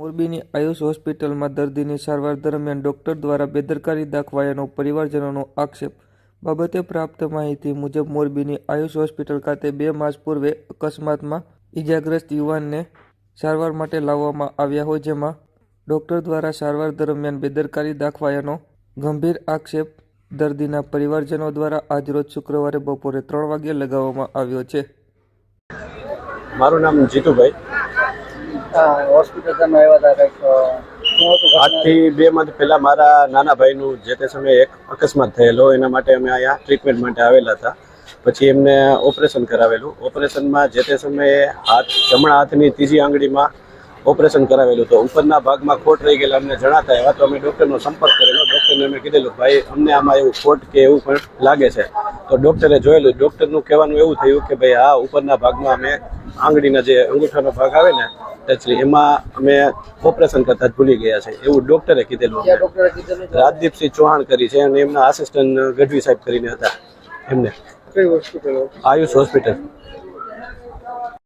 મોરબીની આયુષ હોસ્પિટલમાં દર્દીની સારવાર દરમિયાન ડોક્ટર દ્વારા બેદરકારી દાખવાયાનો પરિવારજનોનો આક્ષેપ. બાબતે પ્રાપ્ત માહિતી મુજબ, મોરબીની આયુષ હોસ્પિટલ ખાતે બે માસ પૂર્વે અકસ્માતમાં ઇજાગ્રસ્ત યુવાનને સારવાર માટે લાવવામાં આવ્યા હોય, જેમાં ડોક્ટર દ્વારા સારવાર દરમિયાન બેદરકારી દાખવાયાનો ગંભીર આક્ષેપ દર્દીના પરિવારજનો દ્વારા આજરોજ શુક્રવારે બપોરે ત્રણ વાગ્યે લગાવવામાં આવ્યો છે. મારું નામ જીતુભાઈ. આજથી બે મંથ પહેલા મારા નાના ભાઈનું જે તે સમયે એક અકસ્માત થયેલો, એના માટે અમે અહીંયા ટ્રીટમેન્ટ માટે આવેલા હતા. પછી એમને ઓપરેશન કરાવેલું. ઓપરેશનમાં જે તે સમયે હાથ, જમણા હાથની ત્રીજી આંગળીમાં ઓપરેશન કરાવેલું તો ઉપરના ભાગમાં ખોટ રહી ગયેલા અમને જણાતા એવા તો અમે ડૉક્ટરનો સંપર્ક કરેલો. ડૉક્ટરને અમે કીધેલું, ભાઈ, અમને આમાં એવું ખોટ કે એવું પણ લાગે છે. તો ડૉક્ટરે જોયેલું. ડૉક્ટરનું કહેવાનું એવું થયું કે, ભાઈ આ ઉપરના ભાગમાં અમે આંગળીના જે અંગૂઠાનો ભાગ આવે ને ટચલી એમાં અમે ઓપરેશન કરતા જ ભૂલી ગયા છે. એવું ડૉક્ટરે કીધેલું રાજદીપસિંહ ચૌહાણ કરી છે અને એમના આસિસ્ટન્ટ ગઢવી સાહેબ કરીને હતા. એમને. આયુષ હોસ્પિટલ.